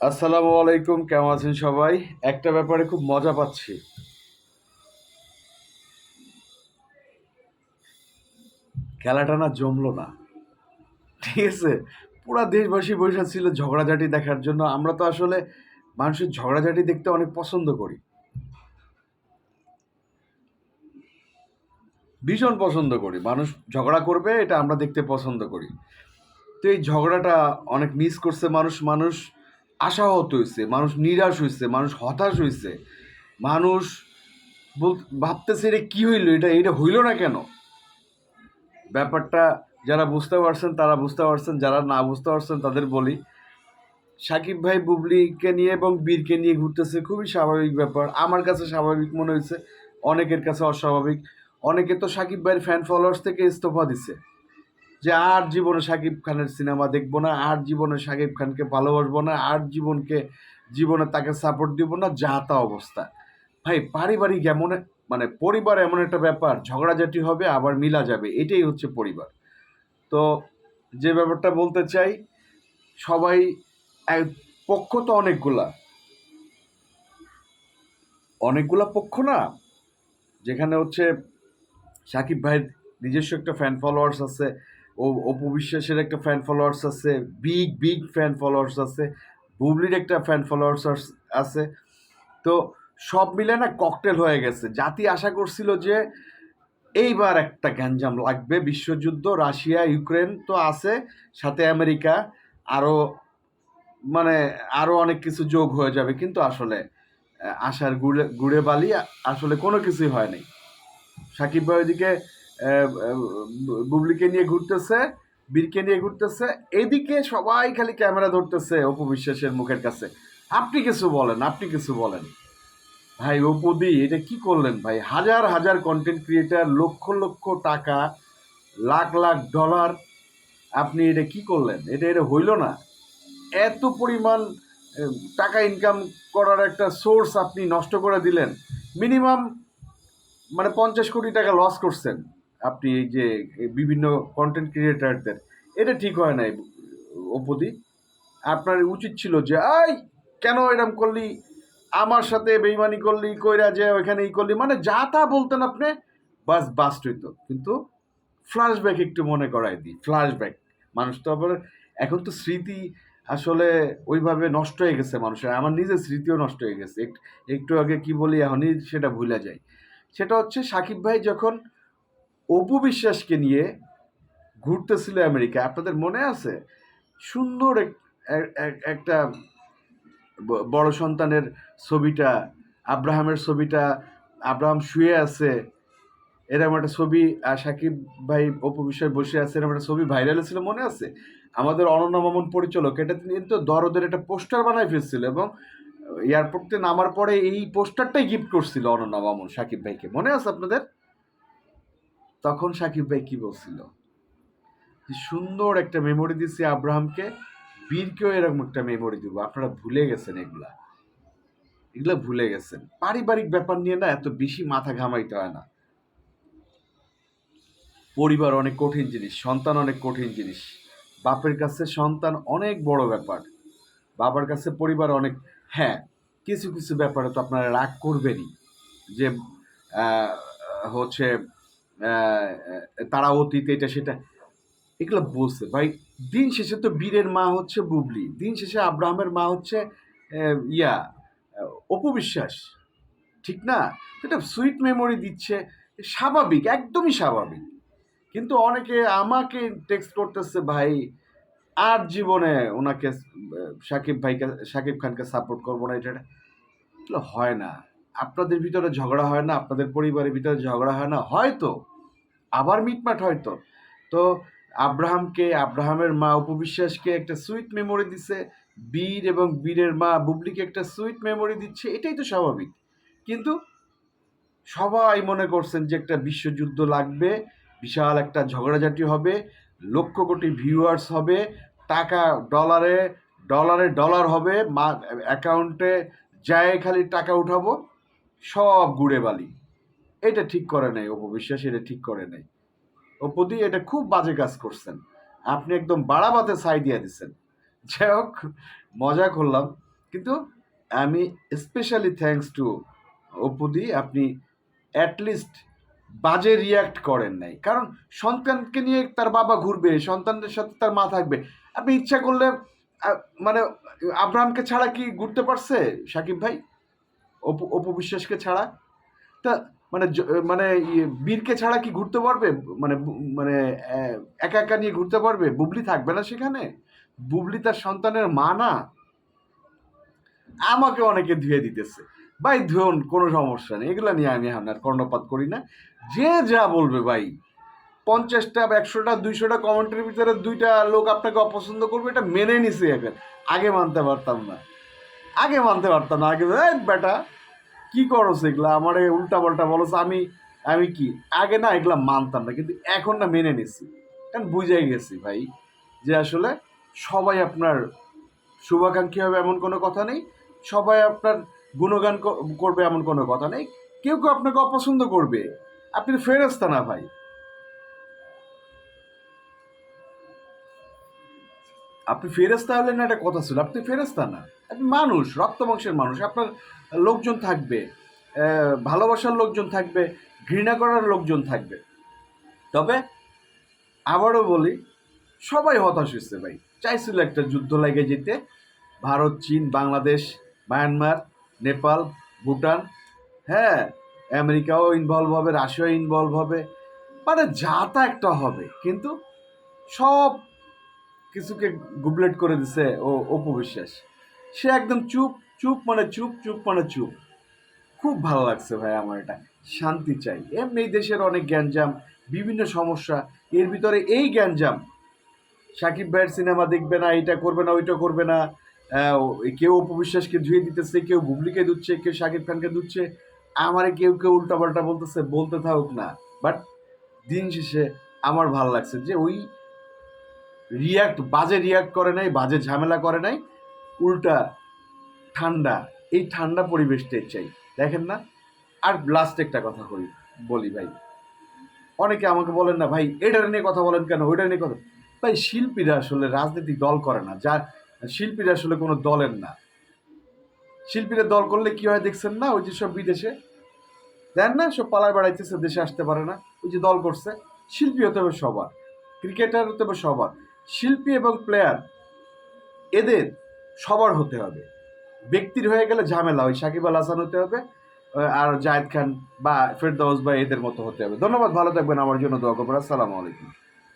আসসালামু আলাইকুম, কেমন আছেন সবাই? একটা ব্যাপারে খুব মজা পাচ্ছি। খেলাটা না জমলো না। ঠিক আছে? পুরা দেশবাসী বসে ছিল ঝগড়াঝাটি দেখার জন্য। আমরা তো আসলে মানুষের ঝগড়াঝাটি দেখতে অনেক পছন্দ করি। ভীষণ পছন্দ করি। মানুষ ঝগড়া করবে, এটা আমরা দেখতে পছন্দ করি। তো এই ঝগড়াটা অনেক মিস করছে মানুষ। মানুষ আশাহত হয়েছে মানুষ নিরাশ হয়েছে মানুষ হতাশ হয়েছে মানুষ বল ভাবতেছে এটা কী হইল, এটা এটা হইল না কেন? ব্যাপারটা যারা বুঝতে পারছেন, তারা বুঝতে পারছেন, যারা না বুঝতে পারছেন, তাদের বলি। সাকিব ভাই বুবলিকে নিয়ে এবং বীরকে নিয়ে ঘুরতেছে, খুবই স্বাভাবিক ব্যাপার। আমার কাছে স্বাভাবিক মনে হয়েছে অনেকের কাছে অস্বাভাবিক। অনেকে তো সাকিব ভাইয়ের ফ্যান ফলোয়ার্স থেকে ইস্তফা দিছে। যে আর জীবনে সাকিব খানের সিনেমা দেখব না, আর জীবনে সাকিব খানকে ভালোবাসবো না, আর জীবনকে, জীবনে তাকে সাপোর্ট দিব না, যা তা অবস্থা। ভাই, পারিবারিক এমন মানে পরিবার এমন একটা ব্যাপার, ঝগড়াঝাটি হবে, আবার মিলা যাবে, এটাই হচ্ছে পরিবার। তো যে ব্যাপারটা বলতে চাই, সবাই পক্ষ তো অনেকগুলা। অনেকগুলা পক্ষ না, যেখানে হচ্ছে সাকিব ভাইয়ের নিজস্ব একটা ফ্যান ফলোয়ার্স আছে অপু বিশ্বাসের একটা ফ্যান ফলোয়ার্স আছে বিগ বিগ ফ্যান ফলোয়ার্স আছে, বুবলির একটা ফ্যান ফলোয়ার্স আছে। তো সব মিলে না ককটেল হয়ে গেছে। জাতি আশা করছিল যে এইবার একটা গ্যাঞ্জাম লাগবে। বিশ্বযুদ্ধ, রাশিয়া, ইউক্রেন তো আছে, সাথে আমেরিকা আরও মানে আরও অনেক কিছু যোগ হয়ে যাবে। কিন্তু আসলে আশার গুড়ে গুড়ে বালি আসলে কোনো কিছুই হয়নি সাকিব ভাই ওইদিকে বুবলিকে নিয়ে ঘুরতেছে, বীরকে নিয়ে ঘুরতেছে। এদিকে সবাই খালি ক্যামেরা ধরতেছে অপু বিশ্বাসের মুখের কাছে। আপনি কিছু বলেন, আপনি কিছু বলেন। ভাই অপুদি এটা কি করলেন ভাই? হাজার হাজার কন্টেন্ট ক্রিয়েটার লক্ষ লক্ষ টাকা, লাখ লাখ ডলার আপনি এটা কি করলেন? এটা এটা হইল না। এত পরিমাণ টাকা ইনকাম করার একটা সোর্স আপনি নষ্ট করে দিলেন। মিনিমাম মানে পঞ্চাশ কোটি টাকা লস করছেন। আপনি এই যে বিভিন্ন কন্টেন্ট ক্রিয়েটারদের এটা ঠিক হয় নাই অপদি আপনার উচিত ছিল যে, আই, কেন এরম করলি? আমার সাথে বেইমানি করলি, কইরা যে ওইখানে ই করলি। মানে যা তা বলতেন আপনি, বাস বাস্ট হইতো। কিন্তু ফ্ল্যাশব্যাক একটু মনে করাই দিই ফ্ল্যাশব্যাক মানুষ তো আবার, এখন তো স্মৃতি আসলে ওইভাবে নষ্ট হয়ে গেছে মানুষের। আমার নিজের স্মৃতিও নষ্ট হয়ে গেছে। একটু আগে কি বলি, এখনই সেটা ভুলে যাই। সেটা হচ্ছে সাকিব ভাই যখন অপু বিশ্বাসকে নিয়ে ঘুরতেছিল আমেরিকা। আপনাদের মনে আছে? সুন্দর এক- এক- এক- একটা বড় সন্তানের ছবিটা, আব্রাহামের ছবিটা, আব্রাহাম শুয়ে আছে, এরকম একটা ছবি সাকিব ভাই অপু বিশ্বাস বসে আছে, এরকম একটা ছবি ভাইরাল ছিল, মনে আছে? আমাদের অনন্য মামুন পরিচালক, এটা তিনি কিন্তু দরদের একটা পোস্টার বানায় ফেলছিল এবং এয়ারপোর্টে নামার পরে এই পোস্টারটাই গিফট করছিল অনন্য মামুন সাকিব ভাইকে। মনে আছে আপনাদের? তখন সাকিব ভাই কি বলছিল? সুন্দর একটা মেমোরি দিছি আব্রাহামকে, বীরকেও এরকম একটা মেমোরি দিব। আপনারা ভুলে গেছেন এগুলা। এগুলা ভুলে গেছেন। পারিবারিক ব্যাপার নিয়ে না এত বেশি মাথা ঘামাইতে হয় না। পরিবার অনেক কঠিন জিনিস, সন্তান অনেক কঠিন জিনিস। বাপের কাছে সন্তান অনেক বড় ব্যাপার। বাবার কাছে পরিবার অনেক হ্যাঁ কিছু কিছু ব্যাপারে তো আপনারা রাগ করবেনই। যে হচ্ছে তারা অতীত এটা সেটা এগুলো বলছে। ভাই দিন শেষে তো বীরের মা হচ্ছে বুবলি। দিন শেষে আব্রাহামের মা হচ্ছে ইয়া আহ, অপু বিশ্বাস। ঠিক না? এটা সুইট মেমোরি দিচ্ছে। স্বাভাবিক একদমই স্বাভাবিক। কিন্তু অনেকে আমাকে টেক্সট করতেছে ভাই আর জীবনে ওনাকে সাকিব ভাইকে সাকিব খানকে সাপোর্ট করব না এটা হয় না। আপনাদের ভিতরে ঝগড়া হয় না, আপনাদের পরিবারের ভিতরে ঝগড়া হয় না, হয়তো। আবার মিটমাট হয়তো। তো আব্রাহামকে, আব্রাহামের মা উপবিশ্বাসকে একটা সুইট মেমোরি দিছে, বীর এবং বীরের মা বুবলিকে একটা সুইট মেমোরি দিচ্ছে, এটাই তো স্বাভাবিক। কিন্তু সবাই মনে করছেন যে একটা বিশ্বযুদ্ধ লাগবে, বিশাল একটা ঝগড়াঝাটি হবে, লক্ষ কোটি ভিউয়ার্স হবে, টাকা ডলারে ডলারে ডলার হবে, মা অ্যাকাউন্টে যায় খালি টাকা উঠাবো সব গুড়ে বালি। এটা ঠিক করে নাই অপবিশ্বাস এটা ঠিক করে নাই। অপদি এটা খুব বাজে কাজ করছেন। আপনি একদম বাড়াবাতে ছাই দিয়ে দিচ্ছেন যাই হোক, মজা করলাম। কিন্তু আমি স্পেশালি থ্যাঙ্কস টু অপুদি আপনি অ্যাটলিস্ট বাজে রিয়াক্ট করেন নাই। কারণ সন্তানকে নিয়ে তার বাবা ঘুরবে, সন্তানদের সাথে তার মা থাকবে। আপনি ইচ্ছা করলে মানে আব্রাহামকে ছাড়া কি ঘুরতে পারছে, সাকিব ভাই? অপু অপু বিশ্বাসকে ছাড়া? তা মানে মানে বীরকে ছাড়া কি ঘুরতে পারবে? মানে মানে একা একা নিয়ে ঘুরতে পারবে? বুবলি থাকবে না সেখানে? বুবলি তার সন্তানের মা না? আমাকে অনেকে ধুয়ে দিতেছে। ভাই ধুন কোনো সমস্যা নেই। এগুলো নিয়ে আমি আপনার কর্ণপাত করি না। যে যা বলবে ভাই, পঞ্চাশটা একশোটা, দুইশোটা কমেন্টের ভিতরে দুইটা লোক আপনাকে অপছন্দ করবে, এটা মেনে নিছি এখন। আগে মানতে পারতাম না। আগে মানতে পারতাম না, আগে বেটা, কি করো এগুলা? আমার উল্টা পাল্টা বলো আমি আমি কি? আগে না এগুলা মানতাম না, কিন্তু এখন না মেনে নিছি। কারণ বুঝে গেছি ভাই যে আসলে সবাই আপনার শুভাকাঙ্ক্ষী হবে এমন কোনো কথা নেই, সবাই আপনার গুণগান করবে এমন কোনো কথা নেই, কেউ কেউ আপনাকে অপছন্দ করবে। আপনি ফেরস্তা না ভাই। আপনি ফেরেস্তা হলেন না একটা কথা ছিল। আপনি ফেরেস্তা না। আপনি মানুষ, রক্ত বংশের মানুষ। আপনার লোকজন থাকবে ভালোবাসার লোকজন থাকবে, ঘৃণা করার লোকজন থাকবে। তবে আবারও বলি, সবাই হতাশ হয়েছে ভাই। চাইছিল একটা যুদ্ধ লাগে যেতে। ভারত, চীন, বাংলাদেশ, মায়ানমার, নেপাল, ভুটান হ্যাঁ আমেরিকাও ইনভলভ হবে, রাশিয়াও ইনভলভ হবে। মানে যা তা একটা হবে। কিন্তু সব কিছুকে গুবলেট করে দিছে ও অপবিশ্বাস সে একদম চুপ চুপ মানে চুপ চুপ মানে চুপ। খুব ভালো লাগছে ভাই আমার এটা। শান্তি চাই। এমনি দেশের অনেক গ্যাঞ্জাম, বিভিন্ন সমস্যা। এর ভিতরে এই গ্যাঞ্জাম, সাকিব ভাইয়ের সিনেমা দেখবে না, এটা করবে না, ওইটা করবে না। কেউ অপবিশ্বাসকে ধুয়ে দিতেছে, কেউ বুবলিকে দুচ্ছে কেউ সাকিব খানকে দুচ্ছে আমারে কেউ কেউ উল্টাপাল্টা বলতেছে, বলতে থাকুক না। বাট দিন শেষে আমার ভালো লাগছে যে ওই রিয়াক্ট বাজে রিয়াক্ট করে নাই, বাজে ঝামেলা করে নাই, উল্টা ঠান্ডা, এই ঠান্ডা পরিবেশটাই চাই। দেখেন না? আর লাস্ট একটা কথা করি বলি ভাই। অনেকে আমাকে বলেন না, ভাই, এটার নিয়ে কথা বলেন কেন? ওইটা নিয়ে কথা ভাই, শিল্পীরা আসলে রাজনৈতিক দল করে না। যা শিল্পীরা আসলে কোনো দলের না। শিল্পীরা দল করলে কি হয় দেখছেন না? ওই যে সব বিদেশে, দেন না? সব পালায় বেড়াইতেছে, দেশে আসতে পারে না। ওই যে দল করছে। শিল্পী হতে হবে সবার ক্রিকেটার হতে হবে সবার। শিল্পী এবং প্লেয়ার এদের সবার হতে হবে। ব্যক্তির হয়ে গেলে ঝামেলা ওই সাকিব আল হাসান হতে হবে আর জায়েদ খান বা ফেরদাউস বা এদের মতো হতে হবে। ধন্যবাদ, ভালো থাকবেন। আমার জন্য দোয়া করবেন। আসসালামু আলাইকুম।